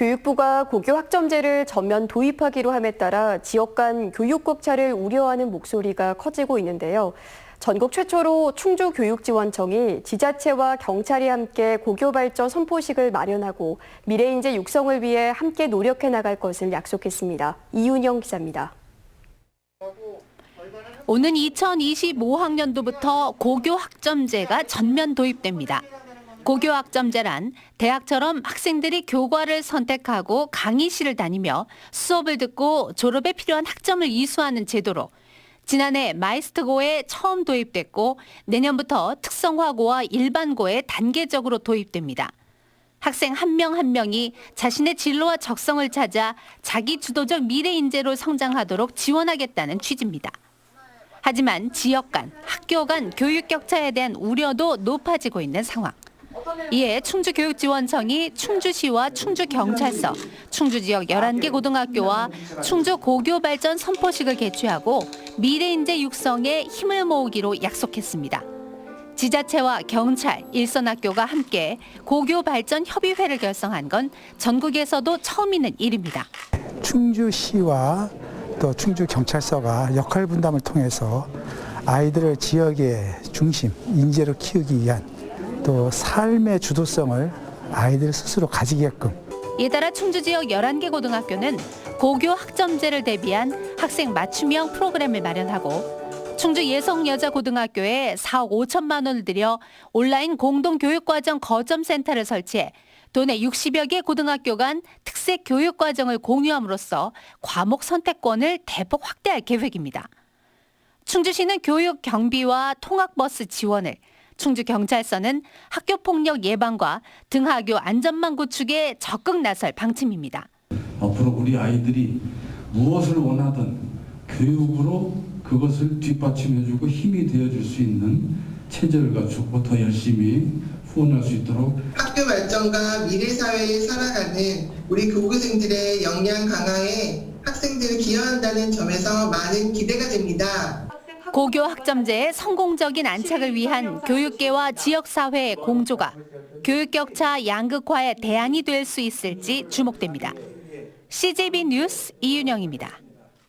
교육부가 고교 학점제를 전면 도입하기로 함에 따라 지역 간 교육 격차를 우려하는 목소리가 커지고 있는데요. 전국 최초로 충주교육지원청이 지자체와 경찰이 함께 고교 발전 선포식을 마련하고 미래인재 육성을 위해 함께 노력해 나갈 것을 약속했습니다. 이윤영 기자입니다. 오는 2025학년도부터 고교 학점제가 전면 도입됩니다. 고교 학점제란 대학처럼 학생들이 교과를 선택하고 강의실을 다니며 수업을 듣고 졸업에 필요한 학점을 이수하는 제도로 지난해 마이스트고에 처음 도입됐고 내년부터 특성화고와 일반고에 단계적으로 도입됩니다. 학생 한 명 한 명이 자신의 진로와 적성을 찾아 자기 주도적 미래 인재로 성장하도록 지원하겠다는 취지입니다. 하지만 지역 간, 학교 간 교육 격차에 대한 우려도 높아지고 있는 상황. 이에 충주교육지원청이 충주시와 충주경찰서, 충주 지역 11개 고등학교와 충주 고교발전 선포식을 개최하고 미래인재 육성에 힘을 모으기로 약속했습니다. 지자체와 경찰, 일선학교가 함께 고교발전 협의회를 결성한 건 전국에서도 처음 있는 일입니다. 충주시와 또 충주경찰서가 역할 분담을 통해서 아이들을 지역의 중심, 인재로 키우기 위한 또 삶의 주도성을 아이들 스스로 가지게끔 이에 따라 충주 지역 11개 고등학교는 고교 학점제를 대비한 학생 맞춤형 프로그램을 마련하고 충주 예성여자고등학교에 4억 5천만 원을 들여 온라인 공동교육과정 거점센터를 설치해 도내 60여 개 고등학교 간 특색 교육과정을 공유함으로써 과목 선택권을 대폭 확대할 계획입니다. 충주시는 교육 경비와 통학버스 지원을, 충주 경찰서는 학교 폭력 예방과 등하교 안전망 구축에 적극 나설 방침입니다. 앞으로 우리 아이들이 무엇을 원하든 교육으로 그것을 뒷받침해주고 힘이 되어줄 수 있는 체제를 갖추고 더 열심히 후원할 수 있도록 학교 발전과 미래 사회에 살아가는 우리 교구생들의 역량 강화에 학생들을 기여한다는 점에서 많은 기대가 됩니다. 고교 학점제의 성공적인 안착을 위한 교육계와 지역사회의 공조가 교육 격차 양극화의 대안이 될 수 있을지 주목됩니다. CJB 뉴스 이윤영입니다.